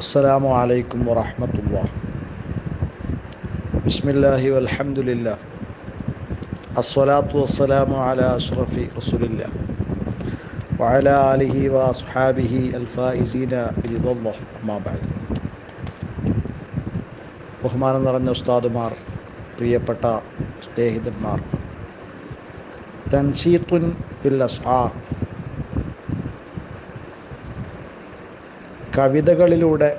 السلام عليكم ورحمة الله بسم الله والحمد لله الصلاة والسلام على أشرف رسول الله وعلى آله وأصحابه الفائزين برضا الله أما بعد ബഹുമാനം നിറഞ്ഞ ഉസ്താദുമാർ പ്രിയപ്പെട്ട സ്നേഹിതന്മാർ തൻഷീത്തുൻ ബിൽ അസ്ആർ കവിതകളിലൂടെ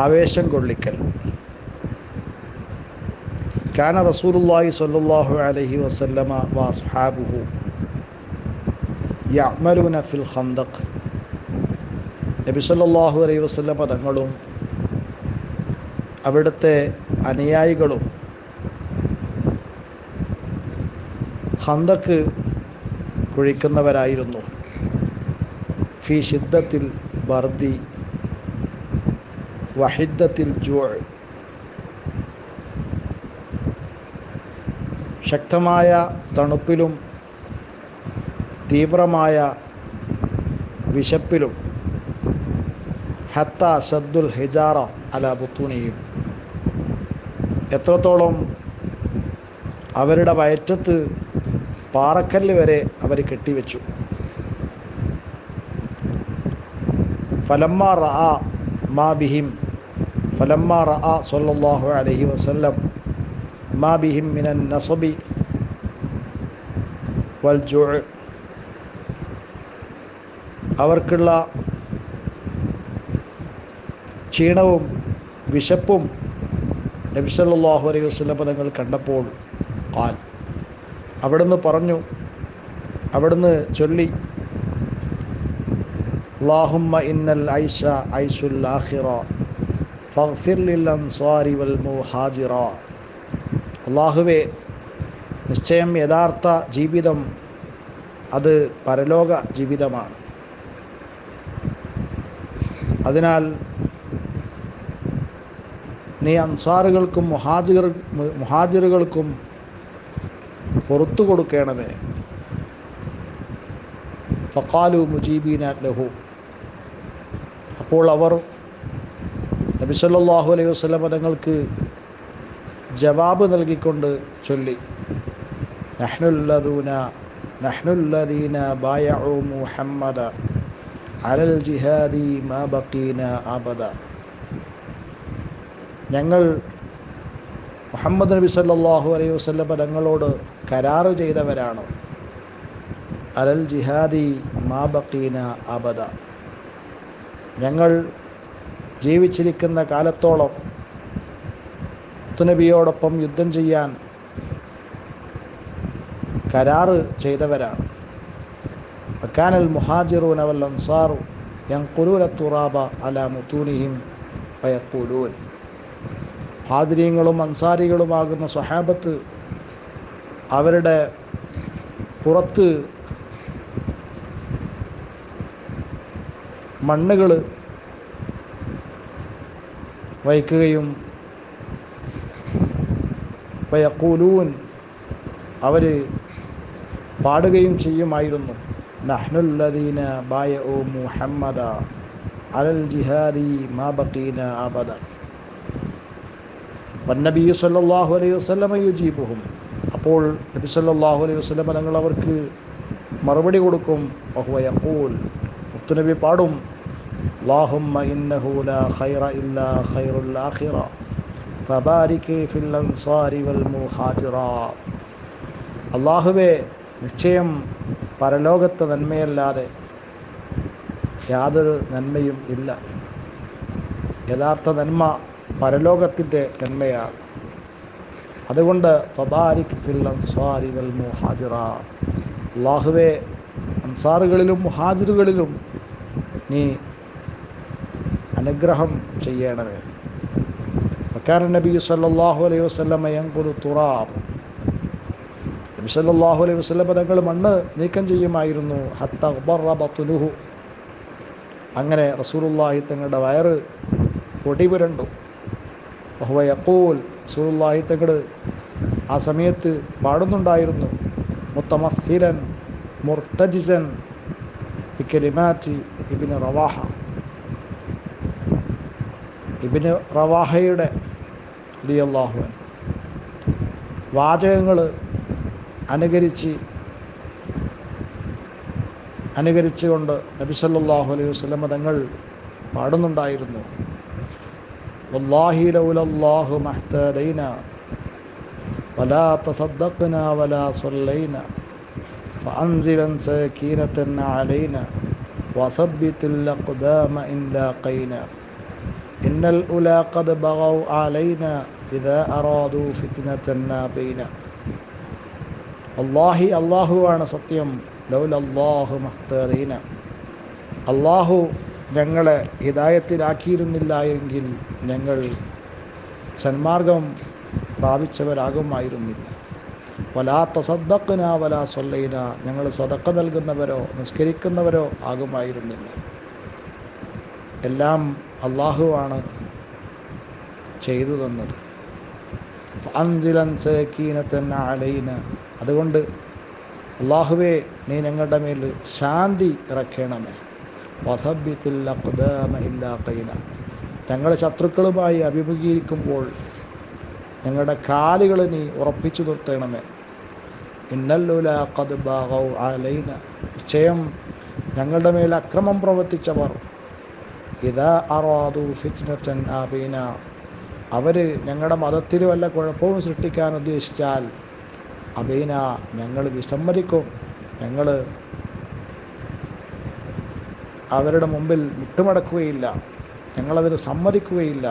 ആവേശം കൊള്ളിക്കൽ. കാന റസൂലുള്ളാഹി സ്വല്ലല്ലാഹു അലൈഹി വസല്ലമ വസ്ഹാബുഹു യഅമലൂന ഫിൽ ഖന്ദഖ് നബി സല്ലല്ലാഹു അലൈഹി വസല്ലമ തങ്ങളും അവിടുത്തെ അനുയായികളും ഖന്ദക്ക് കുഴിക്കുന്നവരായിരുന്നു. ഫി ഷിദ്ദത്തിൽ ബർദി വഹിദ്ദത്തിൽ ജുഅ. ശക്തമായ തണുപ്പിലും തീവ്രമായ വിശപ്പിലും ഹത്ത സബ്ദുൽ ഹിജാറ അല ബുത്തൂനിയും. എത്രത്തോളം അവരുടെ വയറ്റത്ത് പാറക്കല്ല് വരെ അവർ കെട്ടിവെച്ചു. ഫലമ്മ റഅ മാ ബിഹിം ഫലമ്മ റഅ സല്ലല്ലാഹു അലൈഹി വസല്ലം മാ ബിഹിം മിനൻ നസബി വൽ ജുഅ അവർക്കുള്ള ക്ഷീണവും വിശപ്പും നബി സല്ലല്ലാഹു അലൈഹി വസല്ലം തങ്ങൾ കണ്ടപ്പോൾ ആൻ അവിടുന്ന് പറഞ്ഞു അവിടുന്ന് ചൊല്ലി اللهم إن العيش عيش الآخرة فاغفر للأنصار والمهاجرة അള്ളാഹുവെ നിശ്ചയം യഥാർത്ഥ ജീവിതം അത് പരലോക ജീവിതമാണ് അതിനാൽ നീ അൻസാറുകൾക്കും മുഹാജിർ മുഹാജിറുകൾക്കും പുറത്തു കൊടുക്കണമേ ഫക്കാലു മുജീബീന ലഹു അപ്പോൾ അവർ നബി സല്ലല്ലാഹു അലൈഹി വസ്ലം തങ്ങൾക്ക് ജവാബ് നൽകിക്കൊണ്ട് ചൊല്ലി. നഹ്നുല്ലദൂന നഹ്നുല്ലദീന ബായഉ മുഹമ്മദ അലൽ ജിഹാദി മാ ബഖീന അബദ. ഞങ്ങൾ മുഹമ്മദ് നബി സല്ലാഹു അലൈഹി വസ്ലം തങ്ങളോട് കരാറ് ചെയ്തവരാണ്. അലൽ ജിഹാദി മാ ബക്കീന അബദ. ഞങ്ങൾ ജീവിച്ചിരിക്കുന്ന കാലത്തോളം മുത്തുനബിയോടൊപ്പം യുദ്ധം ചെയ്യാൻ കരാറ് ചെയ്തവരാണ്. വക്കാനൽ മുഹാജിറൂൻ അവൽ അൻസാറു യങ്കുലൂന തുറാബ അല മുത്തൂനിഹിം വയക്കൂലൂൻ ഹാജിരിയങ്ങളും അൻസാരികളുമാകുന്ന സ്വഹാബത്ത് അവരുടെ പുറത്ത് മണ്ണുകൾ വഹിക്കുകയും വയക്കൂലൂൻ അവർ പാടുകയും ചെയ്യുമായിരുന്നു. നഹ്നുല്ലദീന ബായ ഓ മുഹമ്മദ അലൽ ജിഹാദി മാ ബക്കീന അബദ. വന്നബി സല്ലല്ലാഹു അലൈഹി വസല്ലമ യുജീബുഹും. അപ്പോൾ നബി സല്ലാഹു അലൈഹി വസ്ലമ തങ്ങൾ അവർക്ക് മറുപടി കൊടുക്കും. വഹുവ യഖൂൽ. മുത്തുനബി പാടും اللهم إنه لا خير إلا خير الآخرة فبارك في الأنصار والمهاجرة അള്ളാഹുവെ നിശ്ചയം പരലോകത്തെ നന്മയല്ലാതെ യാതൊരു നന്മയും ഇല്ല യഥാർത്ഥ നന്മ പരലോകത്തിൻ്റെ നന്മയാണ് അതുകൊണ്ട് ഫബാരിക് ഫിൽ അൻസാരി വൽ മുഹാജിറ അള്ളാഹുവെ അൻസാറുകളിലും മുഹാജിറുകളിലും നീ അനുഗ്രഹം ചെയ്യണമേ. വക്കാന നബി സല്ലാഹു അലൈഹി വസല്ലമ യൻഖുലു തുറാബ്. നബി സല്ലാഹു അലൈഹി വസല്ലമ തങ്ങൾ മണ്ണ് നീക്കം ചെയ്യുമായിരുന്നു. അങ്ങനെ റസൂലുല്ലാഹി തങ്ങളുടെ വയറ് പൊടി പുരണ്ടു. വഹുവ യഖൂൽ റസൂലുള്ളാഹി തങ്ങൾ ആ സമയത്ത് പാടുന്നുണ്ടായിരുന്നു. മുത്തമസ്സിലൻ മുർത്തജിസൻ ബിക്കലിമാറ്റി ابن റവാഹ ഇബിന് റവാഹയുടെ ദിയല്ലാഹുവൻ വാചകങ്ങൾ അനുകരിച്ച് അനുകരിച്ചുകൊണ്ട് നബി സല്ലല്ലാഹു അലൈഹി വസല്ലം തങ്ങൾ പാടുന്നുണ്ടായിരുന്നു. വല്ലാഹി ലൗലല്ലാഹു മഹ്തദൈന വലാ തസദ്ദഖ്ന വലാ സ്വല്ലൈന. فأنزلا سكينة علينا وثبت الأقدام إن لاقينا إن الأولى قد بغوا علينا إذا أرادوا فتنة نابينا അള്ളാഹി അള്ളാഹുവാണ് സത്യം ലൗൽ അള്ളാഹു മഖ്തറീന അള്ളാഹു ഞങ്ങളെ ഹിദായത്തിലാക്കിയിരുന്നില്ല എങ്കിൽ ഞങ്ങൾ സന്മാർഗം പ്രാപിച്ചവരാകുമായിരുന്നില്ല വലാ തസദ്ദഖ്ന വലാ സൊല്ലൈന. ഞങ്ങൾ സദക്ക നൽകുന്നവരോ നിസ്കരിക്കുന്നവരോ ആകുമായിരുന്നില്ല. എല്ലാം അള്ളാഹുവാണ് ചെയ്തു തന്നത് അതുകൊണ്ട് അള്ളാഹുവേ നീ ഞങ്ങളുടെ മേൽ ശാന്തി ഇറക്കണമേ. വസബിത്തില്ല അഖ്ദാമ ഇല്ലാ കൈന ഞങ്ങൾ ശത്രുക്കളുമായി അഭിമുഖീകരിക്കുമ്പോൾ ഞങ്ങളുടെ കാലുകൾ നീ ഉറപ്പിച്ചു നിർത്തണമേ. നിശ്ചയം ഞങ്ങളുടെ മേൽ അക്രമം പ്രവർത്തിച്ചവർ അവർ ഞങ്ങളുടെ മതത്തിൽ വല്ല കുഴപ്പവും സൃഷ്ടിക്കാൻ ഉദ്ദേശിച്ചാൽ അബീന ഞങ്ങൾ വിസമ്മതിക്കും. ഞങ്ങൾ അവരുടെ മുമ്പിൽ മുട്ടുമടക്കുകയില്ല. ഞങ്ങളതിന് സമ്മതിക്കുകയില്ല.